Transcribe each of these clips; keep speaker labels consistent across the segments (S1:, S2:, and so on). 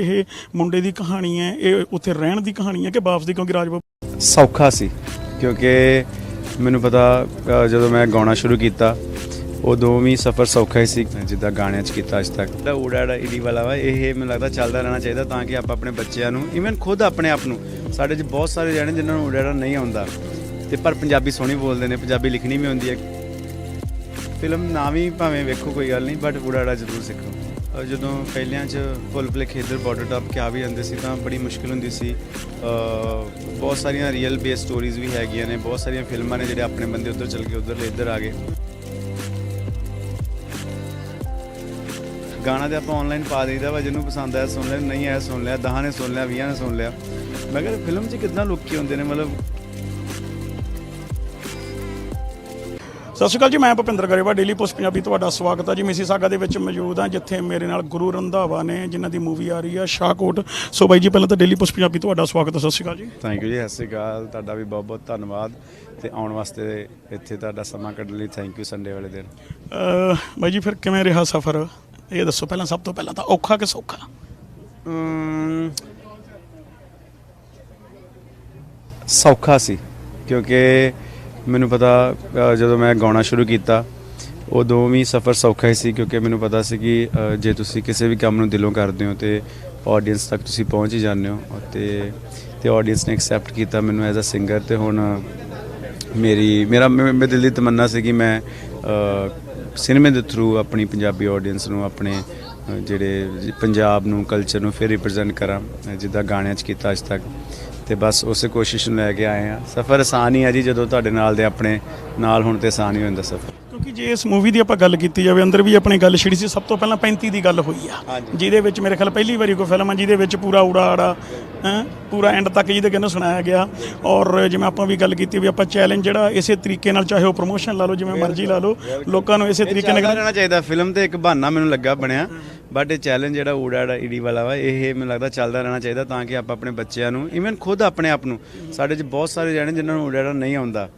S1: ਇਹ ਮੁੰਡੇ ਦੀ ਕਹਾਣੀ ਹੈ ਇਹ ਉੱਥੇ ਰਹਿਣ ਦੀ ਕਹਾਣੀ ਹੈ ਕਿ ਵਾਪਸ ਦੀ ਕਿਉਂਕਿ ਰਾਜਬਾਬੂ
S2: ਸੌਖਾ ਸੀ ਕਿਉਂਕਿ ਮੈਨੂੰ ਪਤਾ ਜਦੋਂ ਮੈਂ ਗਾਉਣਾ ਸ਼ੁਰੂ ਕੀਤਾ ਉਦੋਂ ਵੀ ਸਫ਼ਰ ਸੌਖਾ ਹੀ ਸੀ ਜਿੱਦਾਂ ਗਾਣਿਆਂ 'ਚ ਕੀਤਾ ਅੱਜ ਤੱਕ। ਦਾ ਊੜਾ ਇਡੀ ਵਾਲਾ ਵਾ ਇਹ ਮੈਨੂੰ ਲੱਗਦਾ ਚੱਲਦਾ ਰਹਿਣਾ ਚਾਹੀਦਾ ਤਾਂ ਕਿ ਆਪਾਂ ਆਪਣੇ ਬੱਚਿਆਂ ਨੂੰ ਇਵਨ ਖੁਦ ਆਪਣੇ ਆਪ ਨੂੰ ਸਾਡੇ 'ਚ ਬਹੁਤ ਸਾਰੇ ਜਾਣੇ ਜਿਨ੍ਹਾਂ ਨੂੰ ਊੜਾ ਨਹੀਂ ਆਉਂਦਾ ਤੇ ਪਰ ਪੰਜਾਬੀ ਸੋਹਣੀ ਬੋਲਦੇ ਨੇ ਪੰਜਾਬੀ ਲਿਖਣੀ ਵੀ ਆਉਂਦੀ ਹੈ। ਫਿਲਮ ਨਾ ਵੀ ਭਾਵੇਂ ਵੇਖੋ ਕੋਈ ਗੱਲ ਨਹੀਂ ਬਟ ਊੜਾ ਜ਼ਰੂਰ ਸਿੱਖੋ। ਜਦੋਂ ਪਹਿਲਿਆਂ 'ਚ ਫੁੱਲ ਪਲੇ ਖੇਦਰ ਬਾਰਡਰ ਟਾਪ ਕਿਆ ਵੀ ਜਾਂਦੇ ਸੀ ਤਾਂ ਬੜੀ ਮੁਸ਼ਕਿਲ ਹੁੰਦੀ ਸੀ। ਬਹੁਤ ਸਾਰੀਆਂ ਰੀਅਲ ਬੇਸ ਸਟੋਰੀਜ਼ ਵੀ ਹੈਗੀਆਂ ਨੇ, ਬਹੁਤ ਸਾਰੀਆਂ ਫਿਲਮਾਂ ਨੇ ਜਿਹੜੇ ਆਪਣੇ ਬੰਦੇ ਉੱਧਰ ਚੱਲ ਗਏ, ਉੱਧਰ ਇੱਧਰ ਆ ਗਏ। ਗਾਣਾ ਤੇ ਆਪਾਂ ਆਨਲਾਈਨ ਪਾ ਦੇਈਦਾ ਵਾ, ਜਿਹਨੂੰ ਪਸੰਦ ਆਇਆ ਸੁਣ ਲਿਆ, ਨਹੀਂ ਆਇਆ ਸੁਣ ਲਿਆ ਦਹਾਂ ਨੇ ਸੁਣ ਲਿਆ 20 ਨੇ ਸੁਣ ਲਿਆ। ਮੈਂ ਕਿਹਾ, ਫਿਲਮ 'ਚ ਕਿੰਨਾ ਲੋਕੀ ਹੁੰਦੇ ਨੇ? ਮਤਲਬ
S1: ਸਤਿ ਸ਼੍ਰੀ ਅਕਾਲ ਜੀ ਮੈਂ ਭੁਪਿੰਦਰ ਗਰੇਵਾ ਡੇਲੀ ਪੋਸਟ ਪੰਜਾਬੀ ਤੁਹਾਡਾ ਸਵਾਗਤ ਹੈ ਜੀ। ਮਿਸੀ ਸਾਗਾ ਦੇ ਵਿੱਚ ਮੌਜੂਦ ਹਾਂ ਜਿੱਥੇ ਮੇਰੇ ਨਾਲ ਗੁਰੂ ਰੰਧਾਵਾ ਨੇ ਜਿਨ੍ਹਾਂ ਦੀ ਮੂਵੀ ਆ ਰਹੀ ਹੈ ਸ਼ਾਹਕੋਟ। ਸੋ ਬਾਈ ਜੀ ਪਹਿਲਾਂ ਤਾਂ ਡੇਲੀ ਪੋਸਟ ਪੰਜਾਬੀ ਤੁਹਾਡਾ ਸਵਾਗਤ ਹੈ। ਸਤਿ ਸ਼੍ਰੀ ਅਕਾਲ ਜੀ।
S2: ਥੈਂਕ ਯੂ ਜੀ ਸਤਿ ਸ਼੍ਰੀ ਅਕਾਲ। ਤੁਹਾਡਾ ਵੀ ਬਹੁਤ ਬਹੁਤ ਧੰਨਵਾਦ ਤੇ ਆਉਣ ਵਾਸਤੇ ਇੱਥੇ ਤੁਹਾਡਾ ਸਮਾਂ ਕੱਢਣ ਲਈ ਥੈਂਕ ਯੂ ਸੰਡੇ ਵਾਲੇ ਦਿਨ।
S1: ਬਾਈ ਜੀ ਫਿਰ ਕਿਵੇਂ ਰਿਹਾ ਸਫ਼ਰ? ਇਹ ਦੱਸੋ ਪਹਿਲਾਂ ਸਭ ਤੋਂ ਪਹਿਲਾਂ ਤਾਂ ਔਖਾ ਕਿ ਸੌਖਾ?
S2: ਸੌਖਾ ਸੀ ਕਿਉਂਕਿ ਮੈਨੂੰ ਪਤਾ ਜਦੋਂ ਮੈਂ ਗਾਉਣਾ ਸ਼ੁਰੂ ਕੀਤਾ ਉਦੋਂ ਵੀ ਸਫ਼ਰ ਸੌਖਾ ਹੀ ਸੀ ਕਿਉਂਕਿ ਮੈਨੂੰ ਪਤਾ ਸੀ ਕਿ ਜੇ ਤੁਸੀਂ ਕਿਸੇ ਵੀ ਕੰਮ ਨੂੰ ਦਿਲੋਂ ਕਰਦੇ ਹੋ ਤੇ ਆਡੀਅנס ਤੱਕ ਤੁਸੀਂ ਪਹੁੰਚ ਹੀ ਜਾਂਦੇ ਹੋ ਤੇ ਤੇ ਆਡੀਅנס ਨੇ ਐਕਸੈਪਟ ਕੀਤਾ ਮੈਨੂੰ ਐਜ਼ ਅ ਸਿੰਗਰ ਤੇ ਹੁਣ ਮੇਰੀ, ਮੇਰਾ ਮੇਰੇ ਦਿਲ ਦੀ ਤਮੰਨਾ ਸੀ ਕਿ ਮੈਂ ਸਿਨੇਮੇ ਦੇ ਥਰੂ ਆਪਣੀ ਪੰਜਾਬੀ ਆਡੀਅנס ਨੂੰ, ਆਪਣੇ ਜਿਹੜੇ ਪੰਜਾਬ ਨੂੰ ਕਲਚਰ ਨੂੰ ਫਿਰ ਰਿਪਰੈਜ਼ੈਂਟ ਕਰਾਂ, ਜਿੱਦਾਂ ਗਾਣਿਆਂ 'ਚ ਕੀਤਾ ਅੱਜ ਤੱਕ। ਤੇ ਬਸ ਉਸੇ ਕੋਸ਼ਿਸ਼ ਨੂੰ ਲੈ ਕੇ ਆਏ ਆ ਸਫ਼ਰ ਆਸਾਨ ਹੀ ਆ ਜੀ ਜਦੋਂ ਤੁਹਾਡੇ ਨਾਲ ਦੇ ਆਪਣੇ ਨਾਲ ਹੁਣ ਤੇ ਆਸਾਨ ਹੀ ਹੋ ਜਾਂਦਾ ਸਫ਼ਰ।
S1: ਕਿਉਂਕਿ ਜੇ ਇਸ ਮੂਵੀ ਦੀ ਆਪਾਂ ਗੱਲ ਕੀਤੀ ਜਾਵੇ ਅੰਦਰ ਵੀ ਆਪਣੀ ਗੱਲ ਛਿੜੀ ਸੀ ਸਭ ਤੋਂ ਪਹਿਲਾਂ 35 ਦੀ ਗੱਲ ਹੋਈ ਆ।
S2: ਹਾਂਜੀ।
S1: ਜਿਹਦੇ ਵਿੱਚ ਮੇਰੇ ਖਿਆਲ ਪਹਿਲੀ ਵਾਰੀ ਕੋਈ ਫਿਲਮ ਆ ਜਿਹਦੇ ਵਿੱਚ ਪੂਰਾ ਉੜਾ ਆੜਾ ਹੈਂ, ਪੂਰਾ ਐਂਡ ਤੱਕ ਜਿਹਦੇ ਕਹਿੰਦੇ ਸੁਣਾਇਆ ਗਿਆ। ਔਰ ਜਿਵੇਂ ਆਪਾਂ ਵੀ ਗੱਲ ਕੀਤੀ ਵੀ ਆਪਾਂ ਚੈਲੰਜ ਜਿਹੜਾ ਇਸੇ ਤਰੀਕੇ ਨਾਲ ਚਾਹੇ ਉਹ ਪ੍ਰੋਮੋਸ਼ਨ ਲਾ ਲਓ ਜਿਵੇਂ ਮਰਜ਼ੀ ਲਾ ਲਓ ਲੋਕਾਂ ਨੂੰ ਇਸੇ ਤਰੀਕੇ ਨਾਲ
S2: ਚੱਲਦਾ ਰਹਿਣਾ ਚਾਹੀਦਾ। ਫਿਲਮ ਤੇ ਇੱਕ ਬਹਾਨਾ ਮੈਨੂੰ ਲੱਗਾ ਬਣਿਆ ਬਟ ਇਹ ਚੈਲੰਜ ਜਿਹੜਾ ਊੜਾ ਈਡੀ ਵਾਲਾ ਵਾ ਇਹ ਮੈਨੂੰ ਲੱਗਦਾ ਚੱਲਦਾ ਰਹਿਣਾ ਚਾਹੀਦਾ ਤਾਂ ਕਿ ਆਪਾਂ ਆਪਣੇ ਬੱਚਿਆਂ ਨੂੰ ਇਵਨ ਖੁਦ ਆਪਣੇ ਆਪ ਨੂੰ ਸਾਡੇ 'ਚ ਬਹੁਤ ਸਾਰੇ ਜਾਣੇ ਜਿਨ੍ਹਾਂ ਨੂੰ ਊੜਾ ਨਹੀਂ ਆਉਂਦਾ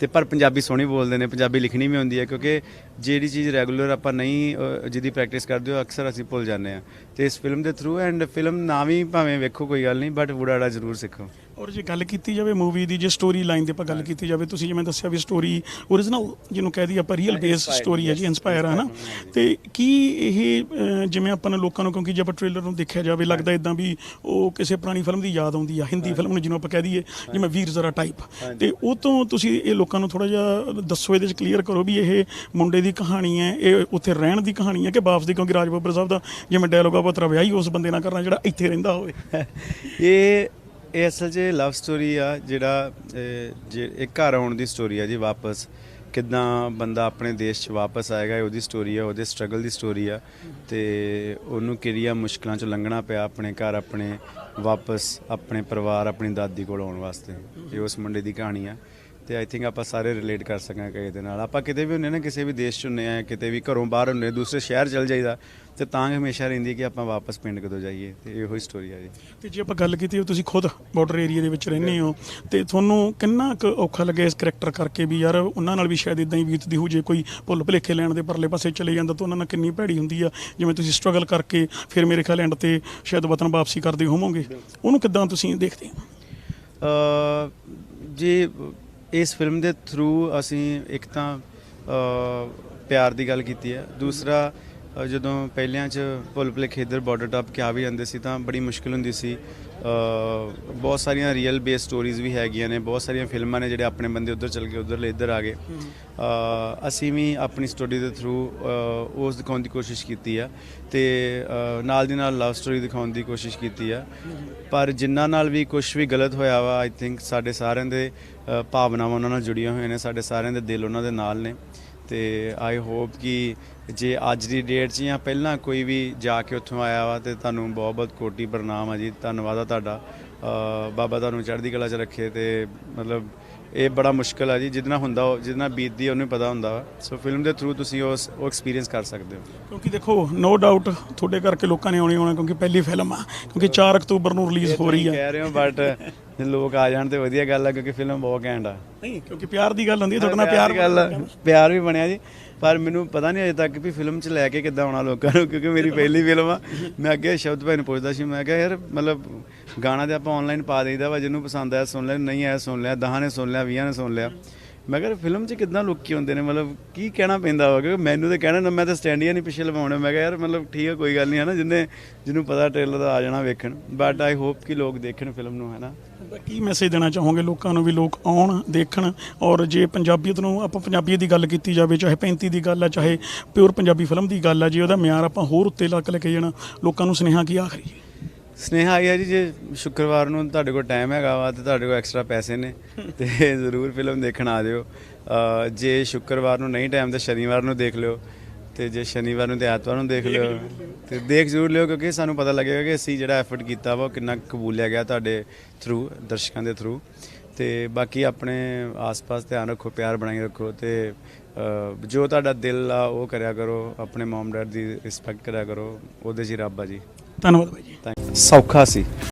S2: ਤੇ ਪਰ ਪੰਜਾਬੀ ਸੋਹਣੀ ਬੋਲਦੇ ਨੇ, ਪੰਜਾਬੀ ਲਿਖਣੀ ਵੀ ਆਉਂਦੀ ਹੈ, ਕਿਉਂਕਿ ਜਿਹੜੀ ਚੀਜ਼ ਰੈਗੂਲਰ ਆਪਾਂ ਨਹੀਂ ਜਿਹਦੀ ਪ੍ਰੈਕਟਿਸ ਕਰਦੇ ਹੋ, ਅਕਸਰ ਅਸੀਂ ਭੁੱਲ ਜਾਂਦੇ ਆ ਤੇ ਇਸ ਫਿਲਮ ਦੇ ਥਰੂ ਐਂਡ ਫਿਲਮ ਨਾ ਵੀ ਭਾਵੇਂ ਵੇਖੋ, ਕੋਈ ਗੱਲ ਨਹੀਂ ਬਟ ਊੜਾ ਜ਼ਰੂਰ ਸਿੱਖੋ।
S1: ਔਰ ਜੇ ਗੱਲ ਕੀਤੀ ਜਾਵੇ ਮੂਵੀ ਦੀ ਜੇ ਸਟੋਰੀ ਲਾਈਨ ਦੀ ਆਪਾਂ ਗੱਲ ਕੀਤੀ ਜਾਵੇ ਤੁਸੀਂ ਜਿਵੇਂ ਦੱਸਿਆ ਵੀ ਸਟੋਰੀ ਓਰੀਜਨਲ ਜਿਹਨੂੰ ਕਹਿ ਦਈਏ ਆਪਾਂ ਰੀਅਲ ਬੇਸ ਸਟੋਰੀ ਹੈ ਜੀ ਇਨਸਪਾਇਰ ਹੈ ਨਾ ਤੇ ਕੀ ਇਹ ਜਿਵੇਂ ਆਪਾਂ ਨੂੰ ਲੋਕਾਂ ਨੂੰ ਕਿਉਂਕਿ ਜੇ ਆਪਾਂ ਟ੍ਰੇਲਰ ਨੂੰ ਦੇਖਿਆ ਜਾਵੇ ਲੱਗਦਾ ਇਦਾਂ ਵੀ ਉਹ ਕਿਸੇ ਪੁਰਾਣੀ ਫਿਲਮ ਦੀ ਯਾਦ ਆਉਂਦੀ ਆ ਹਿੰਦੀ ਫਿਲਮ ਨੂੰ ਜਿਹਨੂੰ ਆਪਾਂ ਕਹਿ ਦਈਏ ਜਿਵੇਂ ਵੀਰ ਜ਼ਰਾ ਟਾਈਪ ਤੇ ਉਹ ਤੋਂ ਤੁਸੀਂ ਇਹ ਲੋਕਾਂ ਨੂੰ ਥੋੜਾ ਜਿਹਾ ਦੱਸੋ ਇਹਦੇ ਵਿੱਚ ਕਲੀਅਰ ਕਰੋ ਵੀ ਇਹ ਮੁੰਡੇ ਦੀ ਕਹਾਣੀ ਹੈ ਇਹ ਉੱਥੇ ਰਹਿਣ ਦੀ ਕਹਾਣੀ ਹੈ ਕਿ ਵਾਪਸ ਦੀ ਕਿਉਂਕਿ ਰਾਜ ਬੱਬਰ ਸਾਹਿਬ ਦਾ ਜਿਵੇਂ ਡਾਇਲੋਗ ਆ ਪੁੱਤਰਾ ਵਿਆਹੀ ਉਸ ਬੰਦੇ ਨਾਲ ਕਰਨਾ ਜਿਹੜਾ ਇੱਥੇ ਰਹਿੰਦਾ ਹੋਵੇ।
S2: ਇਹ ਇਹ ਅਸਲ 'ਚ ਲਵ ਸਟੋਰੀ ਆ ਜਿਹੜਾ ਜੇ ਇੱਕ ਘਰ ਆਉਣ ਦੀ ਸਟੋਰੀ ਆ ਜੀ ਵਾਪਸ। ਕਿਦਾਂ ਬੰਦਾ ਆਪਣੇ ਦੇਸ਼ 'ਚ ਵਾਪਸ ਆਏਗਾ, ਇਹ ਉਹਦੀ ਸਟੋਰੀ ਆ, ਉਹਦੇ ਸਟਰਗਲ ਦੀ ਸਟੋਰੀ ਆ। ਤੇ ਉਹਨੂੰ ਕਿਹੜੀਆਂ ਮੁਸ਼ਕਲਾਂ 'ਚੋਂ ਲੰਘਣਾ ਪਿਆ ਆਪਣੇ ਘਰ, ਆਪਣੇ ਵਾਪਸ, ਆਪਣੇ ਪਰਿਵਾਰ, ਆਪਣੀ ਦਾਦੀ ਕੋਲ ਆਉਣ ਵਾਸਤੇ। ਇਹ ਉਸ ਮੁੰਡੇ ਦੀ ਕਹਾਣੀ ਆ। ਤੇ ਆਈ ਥਿੰਕ ਆਪਾਂ ਸਾਰੇ ਰਿਲੇਟ ਕਰ ਸਕਾਂਗੇ ਇਹਦੇ ਨਾਲ। ਆਪਾਂ ਕਿਤੇ ਵੀ ਹੁੰਨੇ ਨਾ ਕਿਸੇ ਵੀ ਦੇਸ਼ 'ਚ ਹੁੰਨੇ ਆ ਕਿਤੇ ਵੀ ਘਰੋਂ ਬਾਹਰ ਹੁੰਨੇ ਦੂਸਰੇ ਸ਼ਹਿਰ ਚਲ ਜਾਈਦਾ ਤੇ ਤਾਂ ਹਮੇਸ਼ਾ ਰਹਿੰਦੀ ਕਿ ਆਪਾਂ ਵਾਪਸ ਪਿੰਡ ਕਦੋਂ ਜਾਈਏ ਤੇ ਇਹੋ ਹੀ ਸਟੋਰੀ ਆ ਜੀ।
S1: ਤੇ ਜੇ ਆਪਾਂ ਗੱਲ ਕੀਤੀ ਤੁਸੀਂ ਖੁਦ ਬਾਰਡਰ ਏਰੀਆ ਦੇ ਵਿੱਚ ਰਹਿੰਦੇ ਹੋ ਤੇ ਤੁਹਾਨੂੰ ਕਿੰਨਾ ਕੁ ਔਖਾ ਲੱਗਿਆ ਇਸ ਕਰੈਕਟਰ ਕਰਕੇ ਵੀ ਯਾਰ ਉਹਨਾਂ ਨਾਲ ਵੀ ਸ਼ਾਇਦ ਇਦਾਂ ਹੀ ਬੀਤਦੀ ਹੋ ਜੇ ਕੋਈ ਭੁੱਲ ਭੁਲੇਖੇ ਲੈਣ ਦੇ ਪਰਲੇ ਪਾਸੇ ਚਲੇ ਜਾਂਦਾ ਤਾਂ ਉਹਨਾਂ ਨਾਲ ਕਿੰਨੀ ਭੈੜੀ ਹੁੰਦੀ ਆ ਜਿਵੇਂ ਤੁਸੀਂ ਸਟਰਗਲ ਕਰਕੇ ਫਿਰ ਮੇਰੇ ਖਿਆਲ ਐਂਡ ਤੇ ਸ਼ਾਇਦ ਵਤਨ ਵਾਪਸੀ ਕਰਦੇ ਹੋਵੋਗੇ। ਉਹਨੂੰ ਕਿੱਦਾਂ ਤੁਸੀਂ ਦੇਖਦੇ ਹੋ?
S2: ਅ ਜੀ ਇਸ ਫਿਲਮ ਦੇ ਥਰੂ ਅਸੀਂ ਇੱਕ ਤਾਂ ਪਿਆਰ ਦੀ ਗੱਲ ਕੀਤੀ ਹੈ। ਦੂਸਰਾ ਜਦੋਂ ਪਹਿਲਿਆਂ ਚ ਭੁੱਲ ਭੁਲੇ ਖੇਦਰ ਬਾਰਡਰ ਟਾਪ ਕਿਆ ਵੀ ਜਾਂਦੇ ਸੀ ਤਾਂ ਬੜੀ ਮੁਸ਼ਕਿਲ ਹੁੰਦੀ ਸੀ। ਬਹੁਤ ਸਾਰੀਆਂ ਰੀਅਲ ਬੇਸ ਸਟੋਰੀਜ਼ ਵੀ ਹੈਗੀਆਂ ਨੇ, ਬਹੁਤ ਸਾਰੀਆਂ ਫਿਲਮਾਂ ਨੇ ਜਿਹੜੇ ਆਪਣੇ ਬੰਦੇ ਉੱਧਰ ਚਲ ਗਏ, ਉੱਧਰਲੇ ਇੱਧਰ ਆ ਗਏ। ਅਸੀਂ ਵੀ ਆਪਣੀ ਸਟੋਰੀ ਦੇ ਥਰੂ ਉਸ ਦਿਖਾਉਣ ਦੀ ਕੋਸ਼ਿਸ਼ ਕੀਤੀ ਆ ਤੇ ਨਾਲ ਦੀ ਨਾਲ ਲਵ ਸਟੋਰੀ ਦਿਖਾਉਣ ਦੀ ਕੋਸ਼ਿਸ਼ ਕੀਤੀ ਆ। ਪਰ ਜਿਨ੍ਹਾਂ ਨਾਲ ਵੀ ਕੁਝ ਵੀ ਗਲਤ ਹੋਇਆ ਵਾ ਆਈ ਥਿੰਕ ਸਾਡੇ ਸਾਰਿਆਂ ਦੇ ਭਾਵਨਾਵਾਂ ਉਹਨਾਂ ਨਾਲ ਜੁੜੀਆਂ ਹੋਈਆਂ ਨੇ, ਸਾਡੇ ਸਾਰਿਆਂ ਦੇ ਦਿਲ ਉਹਨਾਂ ਦੇ ਨਾਲ ਨੇ। ਤੇ ਆਈ ਹੋਪ ਕਿ ਜੇ ਅੱਜ ਦੀ ਡੇਟ 'ਚ ਜਾਂ ਪਹਿਲਾਂ ਕੋਈ ਵੀ ਜਾ ਕੇ ਉੱਥੋਂ ਆਇਆ ਵਾ ਤੇ ਤੁਹਾਨੂੰ ਬਹੁਤ ਬਹੁਤ ਕੋਟੀ ਪ੍ਰਣਾਮ ਆ ਜੀ ਧੰਨਵਾਦ ਆ ਤੁਹਾਡਾ। ਬਾਬਾ ਤੁਹਾਨੂੰ ਚੜ੍ਹਦੀ ਕਲਾ 'ਚ ਰੱਖੇ ਤੇ ਮਤਲਬ ਇਹ ਬੜਾ ਮੁਸ਼ਕਲ ਆ ਜੀ ਜਿੰਨਾ ਹੁੰਦਾ ਜਿੰਨਾ ਬੀਤਦੀ ਉਹਨੂੰ ਪਤਾ ਹੁੰਦਾ ਵਾ। ਸੋ ਫਿਲਮ ਦੇ ਥਰੂ ਤੁਸੀਂ ਉਸ ਉਹ ਐਕਸਪੀਰੀਅੰਸ ਕਰ ਸਕਦੇ ਹੋ।
S1: ਕਿਉਂਕਿ ਦੇਖੋ ਨੋ ਡਾਊਟ ਤੁਹਾਡੇ ਕਰਕੇ ਲੋਕਾਂ ਨੇ ਆਉਣੀ ਆਉਣਾ ਕਿਉਂਕਿ ਪਹਿਲੀ ਫਿਲਮ ਆ ਕਿਉਂਕਿ 4 ਅਕਤੂਬਰ ਨੂੰ ਰਿਲੀਜ਼ ਹੋ ਰਹੀ ਆ।
S2: ਕਹਿ ਰਹੇ ਹੋ ਬਟ ਜੇ ਲੋਕ ਆ ਜਾਣ ਤੇ ਵਧੀਆ ਗੱਲ ਆ ਕਿਉਂਕਿ ਫਿਲਮ ਬਹੁਤ ਘੈਂਟ ਆ।
S1: ਨਹੀਂ ਕਿਉਂਕਿ ਪਿਆਰ ਦੀ ਗੱਲ ਹੁੰਦੀ ਹੈ ਤੁਹਾਡੇ ਨਾਲ
S2: ਪਿਆਰ ਗੱਲ ਆ, ਪਿਆਰ ਵੀ ਬਣਿਆ ਜੀ। ਪਰ ਮੈਨੂੰ ਪਤਾ ਨਹੀਂ ਅਜੇ ਤੱਕ ਵੀ ਫਿਲਮ 'ਚ ਲੈ ਕੇ ਕਿੱਦਾਂ ਆਉਣਾ ਲੋਕਾਂ ਨੂੰ ਕਿਉਂਕਿ ਮੇਰੀ ਪਹਿਲੀ ਫਿਲਮ ਆ। ਮੈਂ ਅੱਗੇ ਸ਼ਬਦ ਭਾਈ ਨੂੰ ਪੁੱਛਦਾ ਸੀ ਮੈਂ ਕਿਹਾ ਯਾਰ ਮਤਲਬ ਗਾਣਾ ਤੇ ਆਪਾਂ ਆਨਲਾਈਨ ਪਾ ਦੇਈਦਾ ਵਾ ਜਿਹਨੂੰ ਪਸੰਦ ਆਇਆ ਸੁਣ ਲਿਆ ਨਹੀਂ ਆਇਆ ਸੁਣ ਲਿਆ ਦਹਾਂ ਨੇ ਸੁਣ ਲਿਆ 20 ਨੇ ਸੁਣ ਲਿਆ। ਮੈਂ ਕਿਹਾ ਫਿਲਮ 'ਚ ਕਿੱਦਾਂ ਲੋਕੀ ਹੁੰਦੇ ਨੇ? ਮਤਲਬ ਕੀ ਕਹਿਣਾ ਪੈਂਦਾ ਵਾ? ਕਿਉਂਕਿ ਮੈਨੂੰ ਤਾਂ ਕਹਿਣਾ, ਨਾ, ਮੈਂ ਤਾਂ ਸਟੈਂਡ ਹੀ ਨਹੀਂ ਪਿੱਛੇ ਲਵਾਉਣਾ। ਮੈਂ ਕਿਹਾ, ਯਾਰ, ਮਤਲਬ ਠੀਕ ਹੈ ਕੋਈ ਗੱਲ ਨਹੀਂ ਹੈ ਨਾ ਜਿੰਨੇ, ਜਿਹਨੂੰ ਪਤਾ ਟ੍ਰੇਲਰ ਦਾ ਆ ਜਾਣਾ ਵੇਖਣ। ਬਟ ਆਈ ਹੋਪ ਕਿ ਲੋਕ ਦੇਖਣ ਫਿਲਮ ਨੂੰ ਹੈ ਨਾ
S1: ਕੀ ਮੈਸੇਜ ਦੇਣਾ ਚਾਹੋਗੇ ਲੋਕਾਂ ਨੂੰ ਵੀ ਲੋਕ ਆਉਣ, ਦੇਖਣ? ਔਰ ਜੇ ਪੰਜਾਬੀਅਤ ਨੂੰ, ਆਪਾਂ ਪੰਜਾਬੀਅਤ ਦੀ ਗੱਲ ਕੀਤੀ ਜਾਵੇ, ਚਾਹੇ 35 ਦੀ ਗੱਲ ਆ, ਚਾਹੇ ਪਿਓਰ ਪੰਜਾਬੀ ਫਿਲਮ ਦੀ ਗੱਲ ਆ, ਜੇ ਉਹਦਾ ਮਿਆਰ ਆਪਾਂ ਹੋਰ ਉੱਤੇ ਲੱਕ ਲੈ ਕੇ ਜਾਣਾ, ਲੋਕਾਂ ਨੂੰ ਸੁਨੇਹਾ ਕੀ ਆਖਰੀ?
S2: ਸਨੇਹਾ ਆਈ ਹੈ ਜੀ, ਜੇ ਸ਼ੁੱਕਰਵਾਰ ਨੂੰ ਤੁਹਾਡੇ ਕੋਲ ਟਾਈਮ ਹੈਗਾ ਵਾ ਤੇ ਤੁਹਾਡੇ ਕੋਲ ਐਕਸਟਰਾ ਪੈਸੇ ਨੇ, ਤੇ ਜ਼ਰੂਰ ਫਿਲਮ ਦੇਖਣ ਆ ਜਿਓ। ਜੇ ਸ਼ੁੱਕਰਵਾਰ ਨੂੰ ਨਹੀਂ ਟਾਈਮ ਤੇ ਸ਼ਨੀਵਾਰ ਨੂੰ ਦੇਖ ਲਿਓ, ਤੇ ਜੇ ਸ਼ਨੀਵਾਰ ਨੂੰ ਤੇ ਐਤਵਾਰ ਨੂੰ ਦੇਖ ਲਿਓ, ਤੇ ਦੇਖ ਜ਼ਰੂਰ ਲਿਓ ਕਿਉਂਕਿ ਸਾਨੂੰ ਪਤਾ ਲੱਗੇਗਾ ਕਿ ਅਸੀਂ ਜਿਹੜਾ ਐਫਰਟ ਕੀਤਾ ਵਾ ਉਹ ਕਿੰਨਾ ਕਬੂਲਿਆ ਗਿਆ ਤੁਹਾਡੇ ਥਰੂ ਦਰਸ਼ਕਾਂ ਦੇ ਥਰੂ ਤੇ ਬਾਕੀ ਆਪਣੇ ਆਸ-ਪਾਸ ਧਿਆਨ ਰੱਖੋ, ਪਿਆਰ ਬਣਾਈ ਰੱਖੋ ਤੇ ਜੋ ਤੁਹਾਡਾ ਦਿਲ ਆ ਉਹ ਕਰਿਆ ਕਰੋ, ਆਪਣੇ ਮਮ ਡੈਡ ਦੀ ਰਿਸਪੈਕਟ ਕਰਿਆ ਕਰੋ, ਉਹਦੇ 'ਚ ਰੱਬ ਆ ਜੀ।
S1: ਧੰਨਵਾਦ ਬਾਈ ਜੀ।
S2: ਸੌਖਾ ਸੀ।